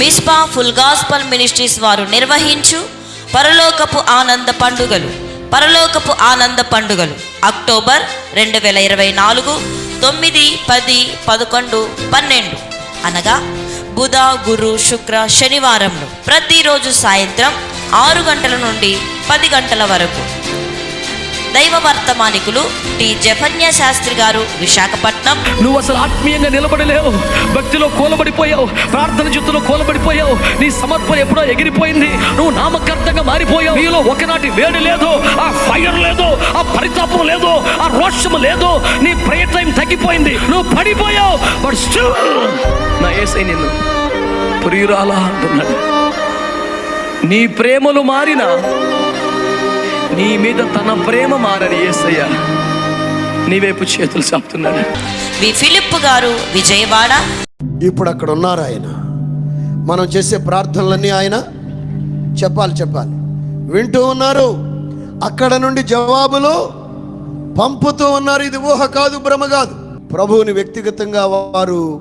Misbah full gospel ministries వారు నిర్వహించు పరలోకపు ఆనంద పండుగలు పరలోకపు ఆనంద పండుగలు. అక్టోబర్ రెండు వేల ఇరవై నాలుగు తొమ్మిది పది పదకొండు పన్నెండు. అనగా బుధ గురు శుక్ర శనివారంలో ప్రతిరోజు సాయంత్రం ఆరు గంటల నుండి పది గంటల వరకు. దైవ వర్తమానికులు టి. జఫన్య శాస్త్రి గారు విశాఖపట్నం. నువ్వు అసలు ఆత్మీయంగా నిలబడలేవు. భక్తిలో కోలబడిపోయావు. ప్రార్థన జుట్టులో కోలబడిపోయావు. నీ సమర్పణ ఎప్పుడో ఎగిరిపోయింది. నువ్వు నామకర్తంగా మారిపోయావు. నీలో ఒకనాటి వేడి లేదు ఆ ఫైర్ లేదు ఆ పరితాపం లేదు ఆ రోషము లేదు. నీ ప్రయత్నం టైం తగ్గిపోయింది. నువ్వు పడిపోయావు. బట్ స్టిల్ నా ఏసై నిన్ను ప్రియురాలా అంటున్నాడు. నీ ప్రేమలు మారినా నీ మీద తన ప్రేమ మారని ఏసయ్య నీ వైపు చేతులు చాపుతున్నాడు. వి ఫిలిప్ గారు విజయవాడ. ఇప్పుడు అక్కడ ఉన్నారు ఆయన. మనం చేసే ప్రార్థనలన్నీ ఆయన చెప్పాలి చెప్పాలి. వింటూ ఉన్నారు. అక్కడ నుండి జవాబులు పంపుతూ ఉన్నారు. ఇది ఊహ కాదు భ్రమ కాదు. ప్రభువుని వ్యక్తిగతంగా వారు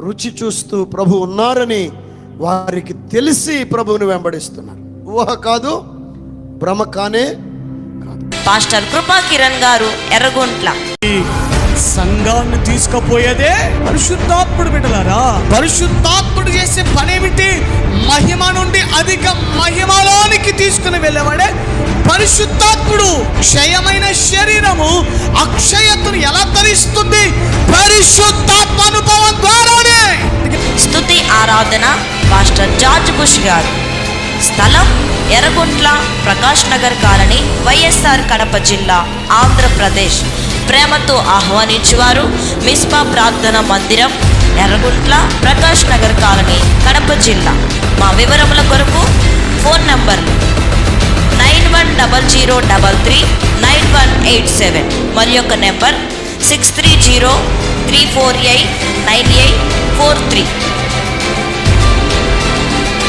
రుచి చూస్తూ ప్రభు ఉన్నారని వారికి తెలిసి ప్రభువుని వెంబడిస్తున్నారు. ఊహ కాదు భ్రమ కానే పాస్టర్ కృపా కిరణ్ గారు ఎర్రగుంట్ల. సంఘాన్ని తీసుకుపోయేదే పరిశుద్ధాత్ముడు బిడ్డలారా. పరిశుద్ధాత్ముడు చేసే పనేమిటి? మహిమ నుండి అధిక మహిమలోనికి తీసుకుని వెళ్ళేవాడే పరిశుద్ధాత్ముడు క్షయమైన శరీరము అక్షయతను ఎలా ధరిస్తుంది పరిశుద్ధాత్మ అనుభవం ద్వారానే. స్తుతి ఆరాధన పాస్టర్ జార్జ్ బుష్ గారు. స్థలం ఎర్రగుంట్ల ప్రకాష్ నగర్ కాలనీ వైఎస్ఆర్ కడప జిల్లా ఆంధ్రప్రదేశ్. ప్రేమతో ఆహ్వానించువారు మిస్పా ప్రార్థన మందిరం ఎర్రగుంట్ల ప్రకాష్ నగర్ కాలనీ కడప జిల్లా. మా వివరముల కొరకు ఫోన్ నంబర్లు nine one double zero double three nine one eight seven మరి యొక్క number six three zero three four eight nine eight four three.